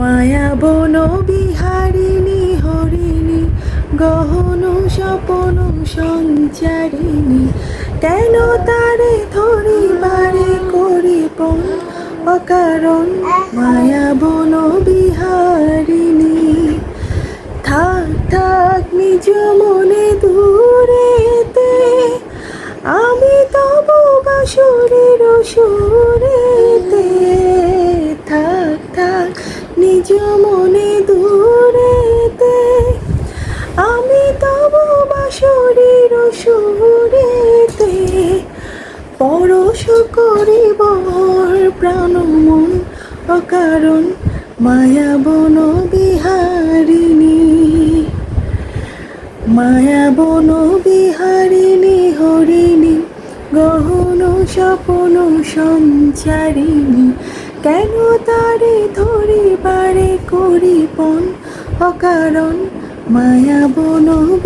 মায়া বন বিহারিণী, হরিণী, গহন স্বপন সঞ্চারিণী, কেন তারে ধরিবারে করিপন অকারণ? মায়া বন বিহারিণী, থাক থাক নিজ মনে দূরেতে, আমি তব বাসুরের সুরেতে নিজ মনে দূরেতে, আমি তব বাসুরের সুরেতে পরশ করিব প্রাণ মন অকারণ মায়া বন বিহারিণী। মায়া বন বিহারিণী, হরিণী, গহন স্বপন সঞ্চারিণী, কেন তারে ধরিবারে করিপন অকারণ মায়া বন বিহারিণী